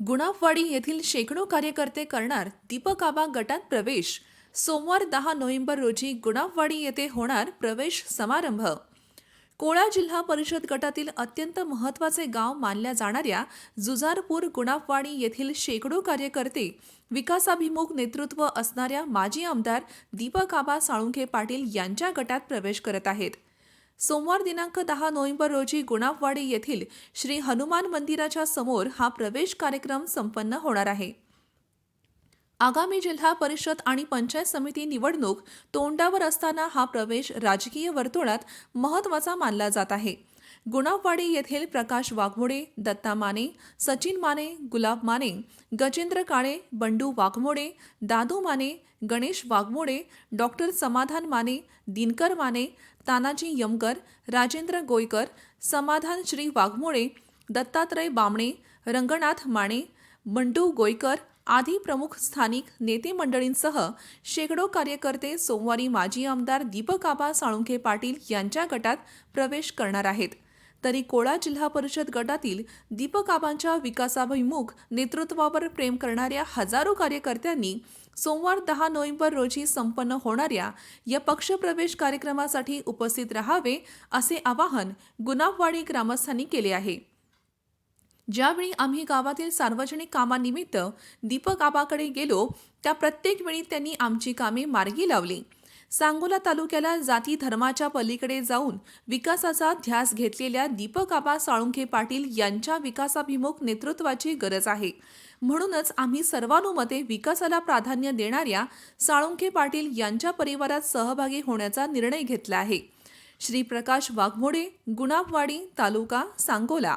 गुणाफवाडी येथील शेकडो कार्यकर्ते करणार दीपक आबा गटात प्रवेश. सोमवार दहा नोव्हेंबर रोजी गुणाफवाडी येथे होणार प्रवेश समारंभ. कोळा जिल्हा परिषद गटातील अत्यंत महत्त्वाचे गाव मानल्या जाणाऱ्या जुजारपूर गुणाफवाडी येथील शेकडो कार्यकर्ते विकासाभिमुख नेतृत्व असणाऱ्या माजी आमदार दीपक आबा साळुंखे पाटील यांच्या गटात प्रवेश करत आहेत. सोमवार दिनांक दहा नोव्हेंबर रोजी गुणापवाडी येथील श्री हनुमान मंदिराच्या समोर हा प्रवेश कार्यक्रम संपन्न होणार आहे. आगामी जिल्हा परिषद आणि पंचायत समिती निवडणूक तोंडावर असताना हा प्रवेश राजकीय वर्तुळात महत्त्वाचा मानला जात आहे. गुणाववाडी येथील प्रकाश वाघमोडे दत्ता माने सचिन माने गुलाब माने गजेंद्र काळे बंडू वाघमोडे दादू माने गणेश वाघमोडे डॉक्टर समाधान माने दिनकर माने तानाजी यमकर राजेंद्र गोयकर समाधान श्री वाघमोडे दत्तात्रय बामणे रंगनाथ माने बंडू गोयकर आदी प्रमुख स्थानिक नेते मंडळींसह शेकडो कार्यकर्ते सोमवारी माजी आमदार दीपक आबा साळुंखे पाटील यांच्या गटात प्रवेश करणार आहेत. तरी कोळा जिल्हा परिषद गटातील दीपक आबांच्या विकासाभिमुख नेतृत्वावर प्रेम करणाऱ्या हजारो कार्यकर्त्यांनी सोमवार दहा नोव्हेंबर रोजी संपन्न होणाऱ्या या पक्षप्रवेश कार्यक्रमासाठी उपस्थित राहावे असे आवाहन गुनाबवाडी ग्रामस्थांनी केले आहे. ज्यावेळी आम्ही गावातील सार्वजनिक कामानिमित्त दीपक आबाकडे गेलो त्या प्रत्येक वेळी त्यांनी आमची कामे मार्गी लावली. सांगोला तालुक्याला जाती धर्माच्या पलीकडे जाऊन विकासाचा ध्यास घेतलेल्या दीपक आबा साळुंखे पाटील यांच्या विकासाभिमुख नेतृत्वाची गरज आहे. म्हणूनच आम्ही सर्वानुमते विकासाला प्राधान्य देणाऱ्या साळुंखे पाटील यांच्या परिवारात सहभागी होण्याचा निर्णय घेतला आहे. श्री प्रकाश वाघमोडे गुणापवाडी तालुका सांगोला.